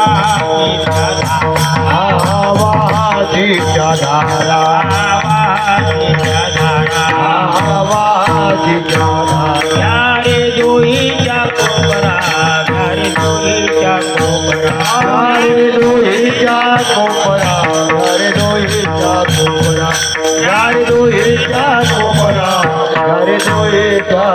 Yeah.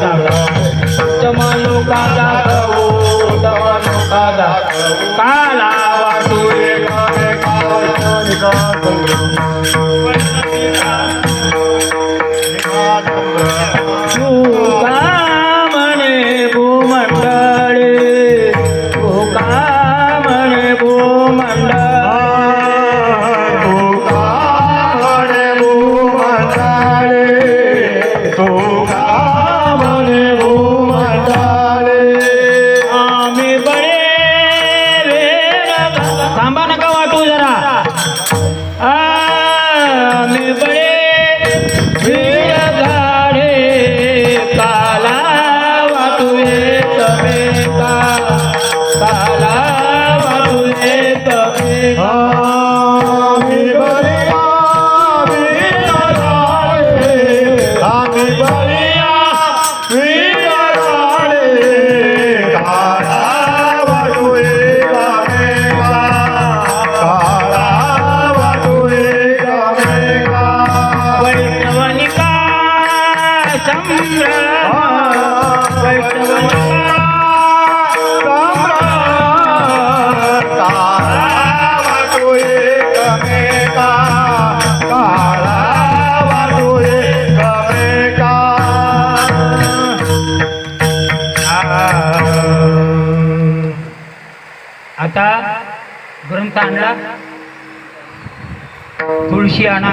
दाखव चमनुका काला आता ग्रंथ आणला तुळशी आणा